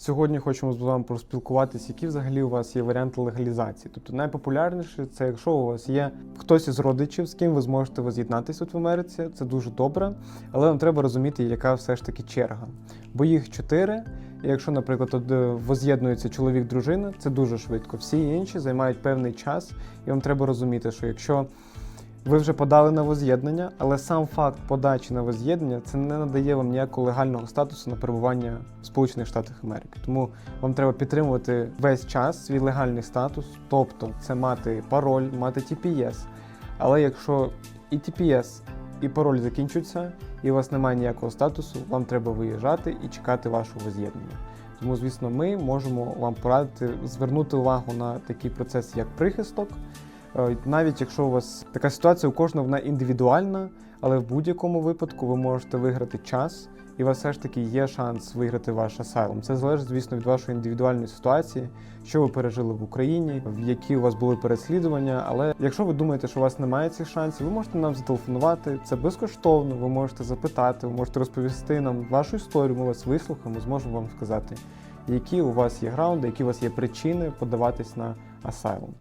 Сьогодні хочемо з вами поспілкуватися, які взагалі у вас є варіанти легалізації. Тобто найпопулярніше це якщо у вас є хтось із родичів, з ким ви зможете воз'єднатися в Америці, це дуже добре, але вам треба розуміти, яка все ж таки черга. Бо їх чотири. Якщо, наприклад, е, воз'єднується чоловік-дружина, це дуже швидко. Всі інші займають певний час, і вам треба розуміти, що якщо ви вже подали на воз'єднання, але сам факт подачі на воз'єднання це не надає вам ніякого легального статусу на перебування в Сполучених Штатах Америки. Тому вам треба підтримувати весь час свій легальний статус, тобто це мати пароль, мати TPS. Але якщо і TPS, і пароль закінчуються, і у вас немає ніякого статусу, вам треба виїжджати і чекати вашого воз'єднання. Тому, звісно, ми можемо вам порадити звернути увагу на такий процес, як прихисток. Е, Навіть якщо у вас така ситуація, у кожного вона індивідуальна, але в будь-якому випадку ви можете виграти час, і у вас все ж таки є шанс виграти ваш асайлум. Це залежить, звісно, від вашої індивідуальної ситуації, що ви пережили в Україні, в які у вас були переслідування. Але якщо ви думаєте, що у вас немає цих шансів, ви можете нам зателефонувати. Це безкоштовно. Ви можете запитати, ви можете розповісти нам вашу історію. Ми вас вислухаємо, зможемо вам сказати, які у вас є граунди, які у вас є причини подаватись на асайлум.